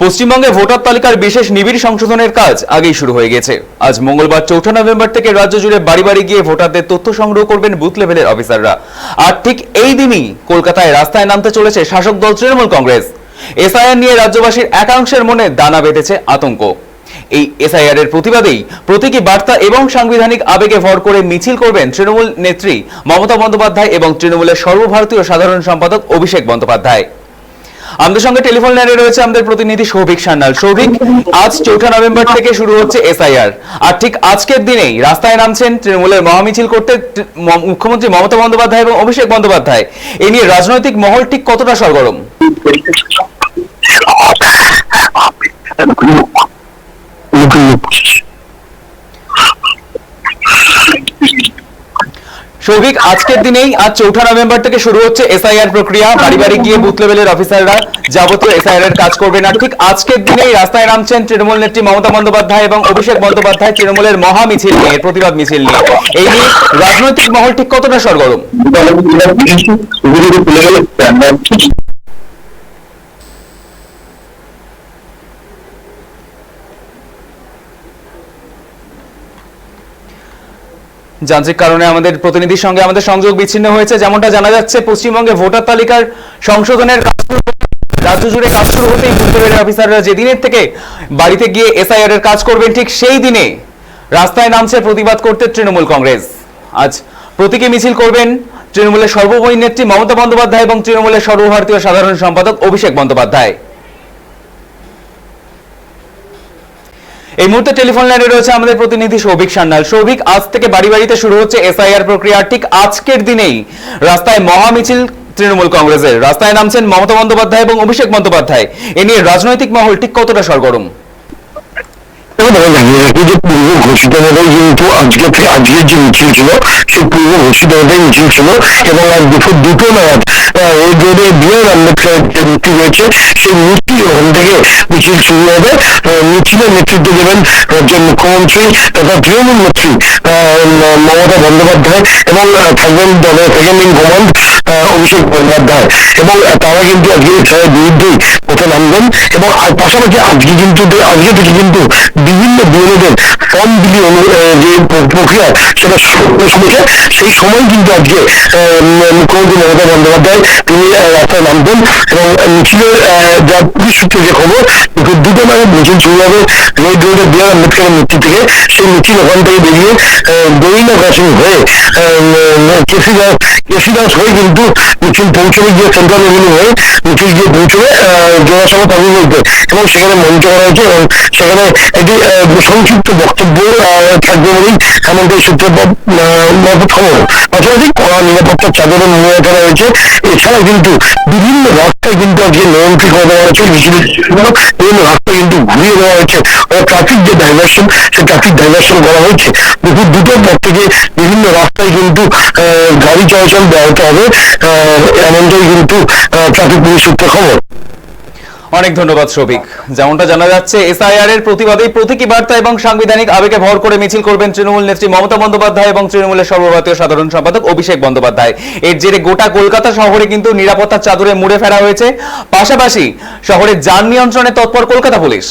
পশ্চিমবঙ্গে ভোটার তালিকার বিশেষ নিবিড় সংশোধনের কাজ আগেই শুরু হয়ে গেছে। আজ মঙ্গলবার চৌঠা নভেম্বর থেকে রাজ্য জুড়ে বাড়ি বাড়ি গিয়ে ভোটারদের তথ্য সংগ্রহ করবেন বুথ লেভেলের অফিসাররা। আর ঠিক এই দিনই কলকাতায় রাস্তায় নামতে চলেছে শাসক দল তৃণমূল কংগ্রেস। এসআইআর নিয়ে রাজ্যবাসীর একাংশের মনে দানা বেঁধেছে আতঙ্ক। এই এসআইআর এর প্রতিবাদেই প্রতীকী বার্তা এবং সাংবিধানিক আবেগে ভর করে মিছিল করবেন তৃণমূল নেত্রী মমতা বন্দ্যোপাধ্যায় এবং তৃণমূলের সর্বভারতীয় সাধারণ সম্পাদক অভিষেক বন্দ্যোপাধ্যায়। আমাদের সঙ্গে টেলিফোন লাইনে রয়েছে আমাদের প্রতিনিধি সৌভিক সান্যাল। সৌভিক আজ চৌঠা নভেম্বর থেকে শুরু হচ্ছে এসআইআর। আর ঠিক আজকের দিনেই রাস্তায় নামছেন তৃণমূলের মহামিছিল করতে মুখ্যমন্ত্রী মমতা বন্দ্যোপাধ্যায় এবং অভিষেক বন্দ্যোপাধ্যায়। এ নিয়ে রাজনৈতিক মহল ঠিক কতটা সরগরম? সৌভিক আজকের দিনেই আজ চৌঠা নভেম্বর থেকে শুরু হচ্ছে এসআইআর প্রক্রিয়া। বাড়ি বাড়ি গিয়ে বুথ লেভেলের অফিসাররা যাবতীয় এসআইআর এর কাজ করবে না। ঠিক আজকের দিনেই রাস্তায় নামছেন তৃণমূল নেত্রী মমতা বন্দ্যোপাধ্যায় এবং অভিষেক বন্দ্যোপাধ্যায়, তৃণমূলের মহা মিছিল নিয়ে, প্রতিবাদ মিছিল নিয়ে। এই নিয়ে রাজনৈতিক মহল ঠিক কতটা সরগরম? যান্ত্রিক কারণে আমাদের প্রতিনিধির সঙ্গে আমাদের সংযোগ বিচ্ছিন্ন হয়েছে। যেমনটা জানা যাচ্ছে, পশ্চিমবঙ্গে ভোটার তালিকার সংশোধনের কাজ রাজ্য জুড়ে কাজ শুরু হতেই লেভেলের অফিসাররা, যেদিনের থেকে বাড়িতে গিয়ে এসআইআর এর কাজ করবেন, ঠিক সেই দিনে রাস্তায় নামছে প্রতিবাদ করতে তৃণমূল কংগ্রেস। আজ প্রতীকী মিছিল করবেন তৃণমূলের সর্বময়ী নেত্রী মমতা বন্দ্যোপাধ্যায় এবং তৃণমূলের সর্বভারতীয় সাধারণ সম্পাদক অভিষেক বন্দ্যোপাধ্যায়। এই মুহূর্তে টেলিফোন লাইনে রয়েছে আমাদের প্রতিনিধি সৌভিক সান্যাল। সৌভিক, আজ থেকে বাড়ি বাড়িতে শুরু হচ্ছে এসআইআর প্রক্রিয়া। ঠিক আজকের দিনেই রাস্তায় মহামিছিল তৃণমূল কংগ্রেসের। রাস্তায় নামছেন মমতা বন্দ্যোপাধ্যায় এবং অভিষেক বন্দ্যোপাধ্যায়। এ নিয়ে রাজনৈতিক মহল ঠিক কতটা সরগরম? যে পূর্ব ঘোষিতভাবে কিন্তু আজকে থেকে আজকের যে মিছিল ছিল সেই পূর্ব ঘোষিতভাবে মিছিল ছিল এবং আজ দুপুর দুটো নাগাদ আহ, ওই রোডে বিআর আম্বেদকর যে মূর্তি রয়েছে সেই মূর্তি ওখান থেকে মিছিল শুরু হবে আহ, মিছিলের নেতৃত্ব দেবেন রাজ্যের মুখ্যমন্ত্রী তথা তৃণমূল নেত্রী আহ, মমতা বন্দ্যোপাধ্যায় এবং আহ, থাকবেন দলের second in command Abhishek Bandyopadhyay. এবং তারা কিন্তু আজকে ছাড়ের বিরুদ্ধেই পথে নামবেন। এবং পাশাপাশি আজকে কিন্তু আজকে থেকে কিন্তু বিভিন্ন বিরোধীদের ফর্ম বিলি যে প্রক্রিয়া, সেটা হয়েছে। সেই সময় কিন্তু আজকে মুখ্যমন্ত্রী মমতা বন্দ্যোপাধ্যায় তিনি রাস্তায় নামবেন। এবং মিছিলের যা পুলিশ সূত্রে যে খবর দুটো নাগাদ মিছিল শুরু হবে রেড রোডে বি আম্বেদকরের মূর্তি থেকে। সেই মিছিল ওখান থেকে বেরিয়ে দৈনা ক্রসিং হয়ে কেসিদাস কেসিদাস হয়ে কিন্তু মিছিল পৌঁছবে গিয়ে সেন্ট্রাল এভিনিউ হয়ে মিছিল গিয়ে পৌঁছবে জনসভা পাবি বলতে। এবং সেখানে মঞ্চ করা হয়েছে এবং সেখানে একটি সংক্ষিপ্ত বক্তব্য থাকবে বলেই এমনটাই সূত্রে মারফত খবর পাশাপাশি কড়া নিরাপত্তার চাদরে নিয়ে রাখা হয়েছে এছাড়া কিন্তু বিভিন্ন রাস্তায় যে আজকে করা হয়েছে জন্য বিভিন্ন রাস্তায় কিন্তু ঘুরিয়ে দেওয়া হয়েছে। ট্রাফিক যে ডাইভার্সন সে ট্রাফিক ডাইভার্সন করা হয়েছে। দুপুর দুটোর পর থেকে বিভিন্ন রাস্তায় কিন্তু গাড়ি চলাচল ব্যাহত হবে। এমনটাই কিন্তু ট্রাফিক পুলিশ সূত্রে খবর। অনেক ধন্যবাদ, শ্রমিক। যেমনটা জানা যাচ্ছে, এসআইআর এর প্রতিবাদে প্রতীকী বার্তা এবং সাংবিধানিক আবেগে ভর করে মিছিল করবেন তৃণমূল নেত্রী মমতা বন্দ্যোপাধ্যায় এবং তৃণমূলের সর্বভারতীয় সাধারণ সম্পাদক অভিষেক বন্দ্যোপাধ্যায়। এর জেরে গোটা কলকাতা শহরে কিন্তু নিরাপত্তার চাদরে মুড়ে ফেরা হয়েছে। পাশাপাশি শহরের যান নিয়ন্ত্রণে তৎপর কলকাতা পুলিশ।